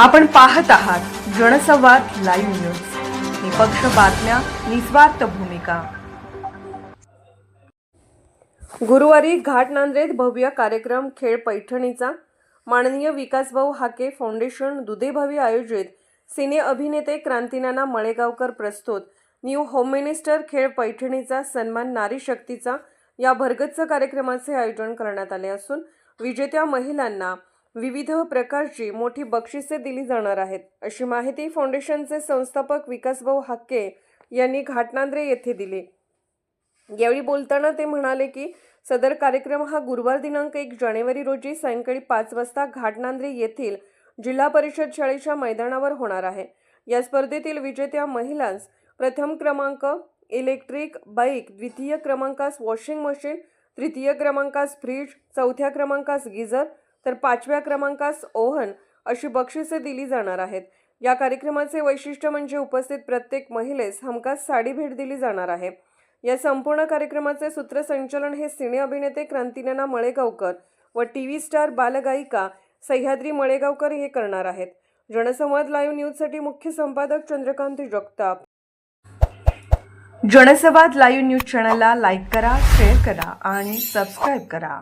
आपण पाहत आहात जनसंवाद लाईव्ह न्यूज. निपक्ष बातम्या निस्वार्थ भूमिका. गुरुवारी घाट नांद्रेत भव्य कार्यक्रम खेळ पैठणीचा माननीय विकासभाऊ हाके फाउंडेशन दुधेभावी आयोजित सिने अभिनेते क्रांतीनाना मळेगावकर प्रस्तुत. न्यू होम मिनिस्टर खेळ पैठणीचा सन्मान नारी शक्तीचा या भरगच्च कार्यक्रमाचे आयोजन करण्यात आले असून विजेत्या महिलांना विविध प्रकारची मोठी बक्षिसे दिली जाणार आहेत. अशी माहिती फाउंडेशनचे संस्थापक विकासभाऊ हाके यांनी घाटनांद्रे येथे दिली. यावेळी बोलताना ते म्हणाले की सदर कार्यक्रम हा गुरुवार दिनांक एक जानेवारी रोजी सायंकाळी पाच वाजता घाटनांद्रे येथील जिल्हा परिषद शाळेच्या मैदानावर होणार आहे. या स्पर्धेतील विजेत्या महिलांस प्रथम क्रमांक इलेक्ट्रिक बाईक द्वितीय क्रमांकास वॉशिंग मशीन तृतीय क्रमांकास फ्रीज चौथ्या क्रमांकास गिझर तर पाचव्या क्रमांकास ओहन अशी बक्षिसे दिली जाणार आहेत. या कार्यक्रमाचे वैशिष्ट्य म्हणजे उपस्थित प्रत्येक महिलेस हमखास साडी भेट दिली जाणार आहे. या संपूर्ण कार्यक्रमाचे सूत्रसंचलन हे सिने अभिनेते क्रांतिनाना मळेगावकर व टी व्ही स्टार बालगायिका सह्याद्री मळेगावकर हे करणार आहेत. जनसंवाद लाईव्ह न्यूजसाठी मुख्य संपादक चंद्रकांत जगताप. जनसंवाद लाईव्ह न्यूज चॅनलला लाईक करा शेअर करा आणि सबस्क्राईब करा.